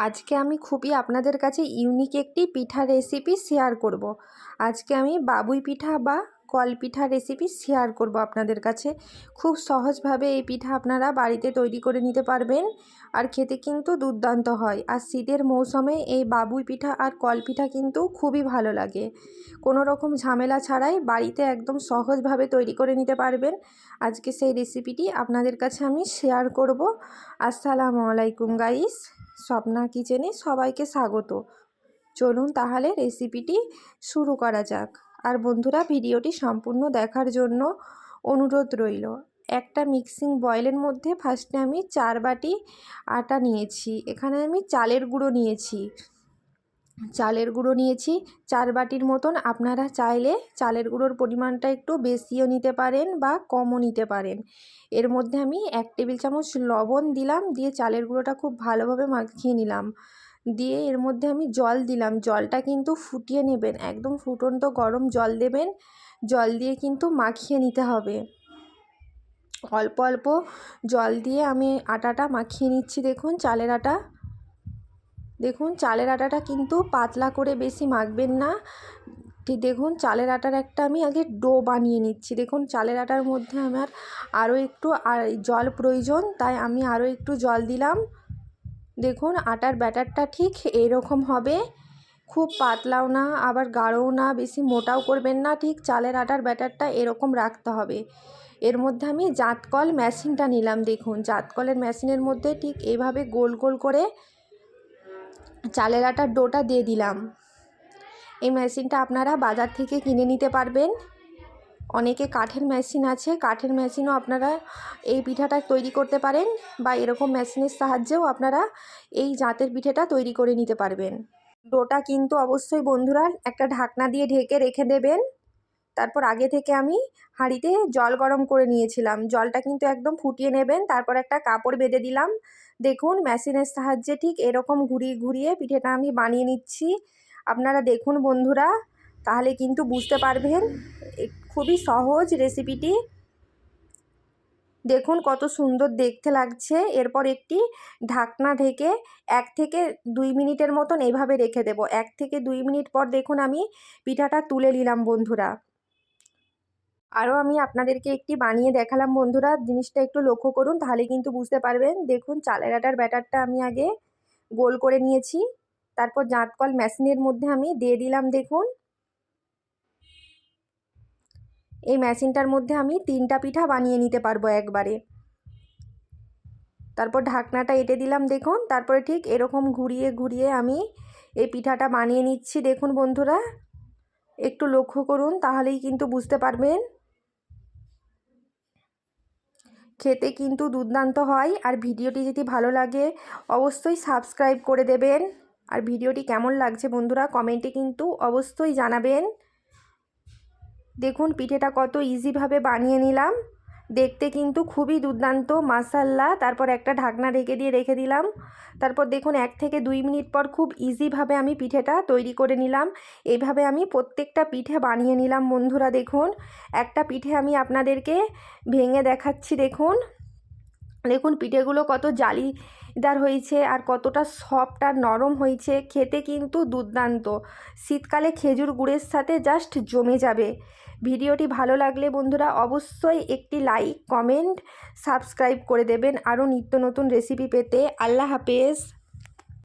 আজকে আমি খুবই আপনাদের কাছে ইউনিক একটি পিঠা রেসিপি শেয়ার করব। আজকে আমি বাবুই পিঠা বা কল পিঠা রেসিপি শেয়ার করব আপনাদের কাছে। খুব সহজভাবে এই পিঠা আপনারা বাড়িতে তৈরি করে নিতে পারবেন আর খেতে কিন্তু দুর্দান্ত হয়। আর শীতের মৌসুমে এই বাবুই পিঠা আর কল পিঠা কিন্তু খুবই ভালো লাগে। কোনো রকম ঝামেলা ছাড়াই বাড়িতে একদম সহজভাবে তৈরি করে নিতে পারবেন। আজকে সেই রেসিপিটি আপনাদের কাছে আমি শেয়ার করব। আসসালামু আলাইকুম গাইস স্বপ্না কিচেনে সবাইকে স্বাগত। চলুন তাহলে রেসিপিটি শুরু করা যাক। আর বন্ধুরা, ভিডিওটি সম্পূর্ণ দেখার জন্য অনুরোধ রইল। একটা মিক্সিং বয়েলের মধ্যে ফার্স্টে আমি চার বাটি আটা নিয়েছি। এখানে আমি চালের গুঁড়ো নিয়েছি। চালের গুঁড়ো নিয়েছি। চার বাটির মতন আপনারা চাইলে চালের গুঁড়োর পরিমাণটা একটু বেশিও নিতে পারেন বা কমও নিতে পারেন। এর মধ্যে আমি এক টেবিল চামচ লবণ দিলাম, দিয়ে চালের গুঁড়োটা খুব ভালোভাবে মাখিয়ে নিলাম। দিয়ে এর মধ্যে আমি জল দিলাম। জলটা কিন্তু ফুটিয়ে নেবেন, একদম ফুটন্ত গরম জল দেবেন। জল দিয়ে কিন্তু মাখিয়ে নিতে হবে। অল্প অল্প জল দিয়ে আমি আটাটা মাখিয়ে নিচ্ছি, দেখুন চালের আটা। দেখুন, চালের আটাটা কিন্তু পাতলা করে বেশি মাখবেন না। ঠিক দেখুন, চালের আটার একটা আমি আগে ডো বানিয়ে নিচ্ছি। দেখুন, চালের আটার মধ্যে আমার আরও একটু জল প্রয়োজন, তাই আমি আরও একটু জল দিলাম। দেখুন, আটার ব্যাটারটা ঠিক এরকম হবে। খুব পাতলাও না, আবার গাঢ়ও না, বেশি মোটাও করবেন না, ঠিক চালের আটার ব্যাটারটা এরকম রাখতে হবে। এর মধ্যে আমি জাতকল মেশিনটা নিলাম, দেখুন। জাতকলের মেশিনের মধ্যে ঠিক এইভাবে গোল গোল করে চালের আটার ডোটা দিয়ে দিলাম। এই মেশিনটা আপনারা বাজার থেকে কিনে নিতে পারবেন। অনেকে কাঠের মেশিন আছে, কাঠের মেশিনও আপনারা এই পিঠাটা তৈরি করতে পারেন বা এরকম মেশিনের সাহায্যেও আপনারা এই জাতের পিঠেটা তৈরি করে নিতে পারবেন। ডোটা কিন্তু অবশ্যই বন্ধুরা একটা ঢাকনা দিয়ে ঢেকে রেখে দেবেন। তারপর আগে থেকে আমি হাঁড়িতে জল গরম করে নিয়েছিলাম। জলটা কিন্তু একদম ফুটিয়ে নেবেন, তারপর একটা কাপড় বেঁধে দিলাম। দেখুন, মেশিনের সাহায্যে ঠিক এরকম ঘুরিয়ে ঘুরিয়ে পিঠেটা আমি বানিয়ে নিচ্ছি। আপনারা দেখুন বন্ধুরা, তাহলে কিন্তু বুঝতে পারবেন খুবই সহজ রেসিপিটি। দেখুন কত সুন্দর দেখতে লাগছে। এরপর একটি ঢাকনা ঢেকে এক থেকে দুই মিনিটের মতন এইভাবে রেখে দেব। এক থেকে দুই মিনিট পর দেখুন আমি পিঠাটা তুলে নিলাম বন্ধুরা। আরও আমি আপনাদেরকে একটি বানিয়ে দেখালাম, বন্ধুরা। জিনিসটা একটু লক্ষ্য করুন, তাহলে কিন্তু বুঝতে পারবেন। দেখুন, চালের আটার ব্যাটারটা আমি আগে গোল করে নিয়েছি। তারপর জাঁতকল মেশিনের মধ্যে আমি দিয়ে দিলাম, দেখুন। এই মেশিনটার মধ্যে আমি তিনটা পিঠা বানিয়ে নিতে পারব একবারে। তারপর ঢাকনাটা এঁটে দিলাম, দেখুন। তারপরে ঠিক এরকম ঘুরিয়ে ঘুরিয়ে আমি এই পিঠাটা বানিয়ে নিচ্ছি, দেখুন, বন্ধুরা। একটু লক্ষ্য করুন, তাহলেই কিন্তু বুঝতে পারবেন। খেতে কিন্তু দুর্দান্ত হয়। আর ভিডিওটি যদি ভালো লাগে, অবশ্যই সাবস্ক্রাইব করে দেবেন। আর ভিডিওটি কেমন লাগছে বন্ধুরা, কমেন্টে কিন্তু অবশ্যই জানাবেন। দেখুন, পিঠেটা কত ইজিভাবে বানিয়ে নিলাম। দেখতে কিন্তু খুবই দুর্দান্ত মাসাল্লা তারপর একটা ঢাকনা ঢেকে দিয়ে রেখে দিলাম। তারপর দেখুন, এক থেকে দুই মিনিট পর খুব ইজিভাবে আমি পিঠেটা তৈরি করে নিলাম। এইভাবে আমি প্রত্যেকটা পিঠে বানিয়ে নিলাম, বন্ধুরা, দেখুন। একটা পিঠে আমি আপনাদেরকে ভেঙে দেখাচ্ছি, দেখুন। দেখুন, পিঠেগুলো কত জালিদার হয়েছে আর কতটা সফট আর নরম হয়েছে। খেতে কিন্তু দুর্দান্ত। শীতকালে খেজুর গুড়ের সাথে জাস্ট জমে যাবে। ভিডিওটি ভালো লাগলে বন্ধুরা অবশ্যই একটি লাইক কমেন্ট সাবস্ক্রাইব করে দেবেন। আরও নিত্য নতুন রেসিপি পেতে আল্লাহ হাফেজ।